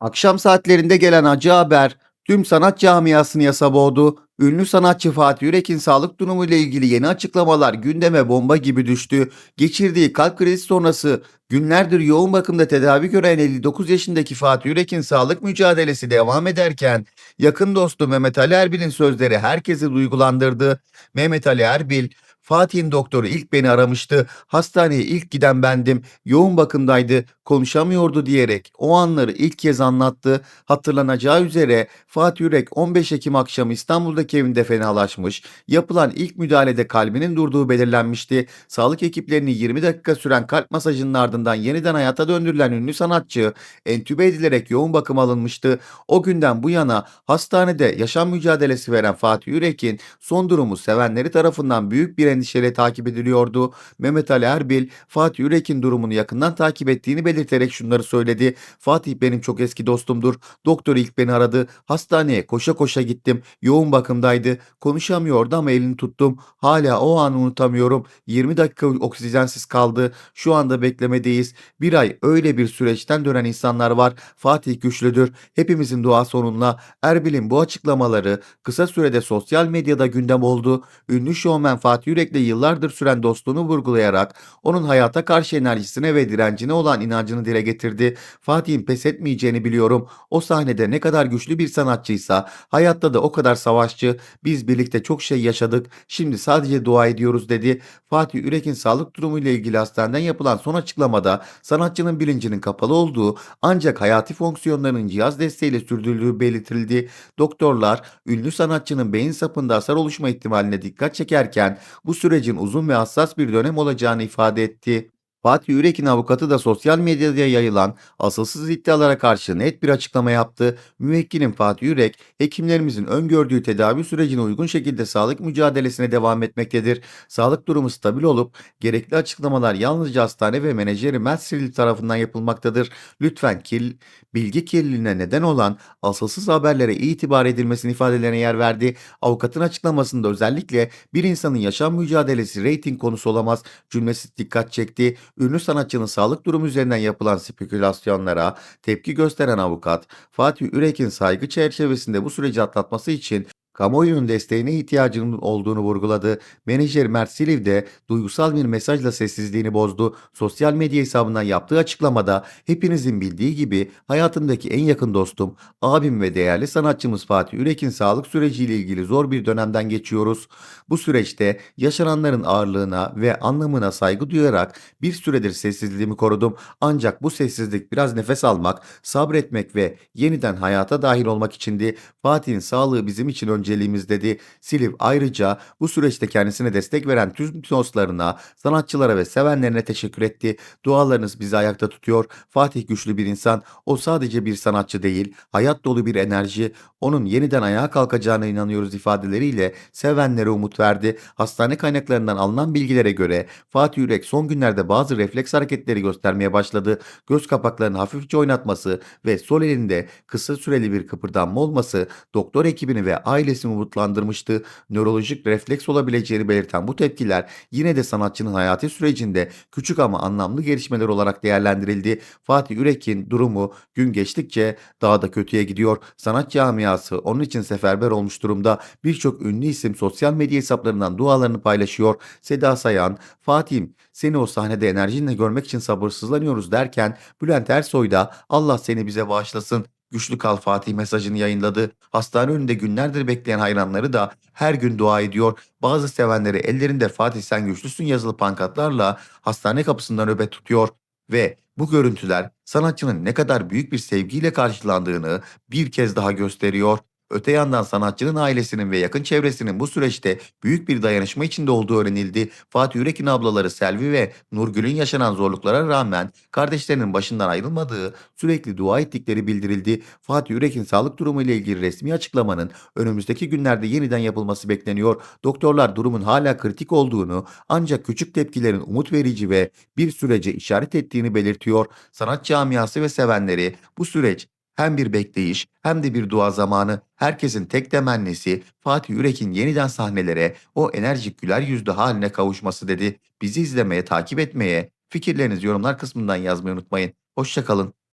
Akşam saatlerinde gelen acı haber tüm sanat camiasını yasa boğdu. Ünlü sanatçı Fatih Yürek'in sağlık durumu ile ilgili yeni açıklamalar gündeme bomba gibi düştü. Geçirdiği kalp krizi sonrası günlerdir yoğun bakımda tedavi gören 59 yaşındaki Fatih Yürek'in sağlık mücadelesi devam ederken yakın dostu Mehmet Ali Erbil'in sözleri herkesi duygulandırdı. Mehmet Ali Erbil, Fatih'in doktoru ilk beni aramıştı. Hastaneye ilk giden bendim. Yoğun bakımdaydı. Konuşamıyordu diyerek o anları ilk kez anlattı. Hatırlanacağı üzere Fatih Yürek 15 Ekim akşamı İstanbul'daki evinde fenalaşmış. Yapılan ilk müdahalede kalbinin durduğu belirlenmişti. Sağlık ekiplerinin 20 dakika süren kalp masajının ardından yeniden hayata döndürülen ünlü sanatçı entübe edilerek yoğun bakım alınmıştı. O günden bu yana hastanede yaşam mücadelesi veren Fatih Yürek'in son durumu sevenleri tarafından büyük bir endişeyle takip ediliyordu. Mehmet Ali Erbil, Fatih Yürek'in durumunu yakından takip ettiğini belirterek şunları söyledi. Fatih benim çok eski dostumdur. Doktor ilk beni aradı. Hastaneye koşa koşa gittim. Yoğun bakımdaydı. Konuşamıyordu ama elini tuttum. Hala o anı unutamıyorum. 20 dakika oksijensiz kaldı. Şu anda beklemedeyiz. Bir ay öyle bir süreçten dönen insanlar var. Fatih güçlüdür. Hepimizin duası onunla. Erbil'in bu açıklamaları kısa sürede sosyal medyada gündem oldu. Ünlü şovmen Fatih Yürek'le yıllardır süren dostluğunu vurgulayarak onun hayata karşı enerjisine ve direncine olan inancını dile getirdi. Fatih'in pes etmeyeceğini biliyorum. O sahnede ne kadar güçlü bir sanatçıysa hayatta da o kadar savaşçı. Biz birlikte çok şey yaşadık. Şimdi sadece dua ediyoruz dedi. Fatih Ürek'in sağlık durumu ile ilgili hastaneden yapılan son açıklamada sanatçının bilincinin kapalı olduğu ancak hayati fonksiyonlarının cihaz desteğiyle sürdürüldüğü belirtildi. Doktorlar ünlü sanatçının beyin sapında hasar oluşma ihtimaline dikkat çekerken bu sürecin uzun ve hassas bir dönem olacağını ifade etti. Fatih Yürek'in avukatı da sosyal medyada yayılan asılsız iddialara karşı net bir açıklama yaptı. Müvekkilim Fatih Yürek, hekimlerimizin öngördüğü tedavi sürecine uygun şekilde sağlık mücadelesine devam etmektedir. Sağlık durumu stabil olup gerekli açıklamalar yalnızca hastane ve menajeri Mert tarafından yapılmaktadır. Lütfen kir, bilgi kirliliğine neden olan asılsız haberlere itibar edilmesini ifadelerine yer verdi. Avukatın açıklamasında özellikle bir insanın yaşam mücadelesi reyting konusu olamaz cümlesi dikkat çekti. Ünlü sanatçının sağlık durumu üzerinden yapılan spekülasyonlara tepki gösteren avukat, Fatih Ürek'in saygı çerçevesinde bu süreci atlatması için kamuoyunun desteğine ihtiyacının olduğunu vurguladı. Menajer Mert Siliv de duygusal bir mesajla sessizliğini bozdu. Sosyal medya hesabından yaptığı açıklamada hepinizin bildiği gibi hayatımdaki en yakın dostum, abim ve değerli sanatçımız Fatih Ürek'in sağlık süreciyle ilgili zor bir dönemden geçiyoruz. Bu süreçte yaşananların ağırlığına ve anlamına saygı duyarak bir süredir sessizliğimi korudum. Ancak bu sessizlik biraz nefes almak, sabretmek ve yeniden hayata dahil olmak içindi. Fatih'in sağlığı bizim için önceliğimiz dedi. Siliv ayrıca bu süreçte kendisine destek veren tüm dostlarına, sanatçılara ve sevenlerine teşekkür etti. Dualarınız bizi ayakta tutuyor. Fatih güçlü bir insan. O sadece bir sanatçı değil, hayat dolu bir enerji. Onun yeniden ayağa kalkacağına inanıyoruz ifadeleriyle sevenlere umut verdi. Hastane kaynaklarından alınan bilgilere göre Fatih Yürek son günlerde bazı refleks hareketleri göstermeye başladı. Göz kapaklarını hafifçe oynatması ve sol elinde kısa süreli bir kıpırdanma olması doktor ekibini ve ailesini umutlandırmıştı. Nörolojik refleks olabileceğini belirten bu tepkiler yine de sanatçının hayati sürecinde küçük ama anlamlı gelişmeler olarak değerlendirildi. Fatih Yürek'in durumu gün geçtikçe daha da kötüye gidiyor. Sanat camiası onun için seferber olmuş durumda. Birçok ünlü isim sosyal medya hesaplarından dualarını paylaşıyor. Seda Sayan, Fatih'im seni o sahnede enerjinle görmek için sabırsızlanıyoruz derken Bülent Ersoy da Allah seni bize bağışlasın. Güçlü Kal Fatih mesajını yayınladı. Hastane önünde günlerdir bekleyen hayranları da her gün dua ediyor. Bazı sevenleri ellerinde Fatih sen güçlüsün yazılı pankartlarla hastane kapısından nöbet tutuyor ve bu görüntüler sanatçının ne kadar büyük bir sevgiyle karşılandığını bir kez daha gösteriyor. Öte yandan sanatçının ailesinin ve yakın çevresinin bu süreçte büyük bir dayanışma içinde olduğu öğrenildi. Fatih Yürek'in ablaları Selvi ve Nurgül'ün yaşanan zorluklara rağmen kardeşlerinin başından ayrılmadığı, sürekli dua ettikleri bildirildi. Fatih Yürek'in sağlık durumu ile ilgili resmi açıklamanın önümüzdeki günlerde yeniden yapılması bekleniyor. Doktorlar durumun hala kritik olduğunu ancak küçük tepkilerin umut verici ve bir sürece işaret ettiğini belirtiyor. Sanat camiası ve sevenleri bu süreç hem bir bekleyiş hem de bir dua zamanı. Herkesin tek temennisi Fatih Yürek'in yeniden sahnelere o enerjik güler yüzlü haline kavuşması dedi. Bizi izlemeye, takip etmeye, fikirlerinizi yorumlar kısmından yazmayı unutmayın. Hoşçakalın.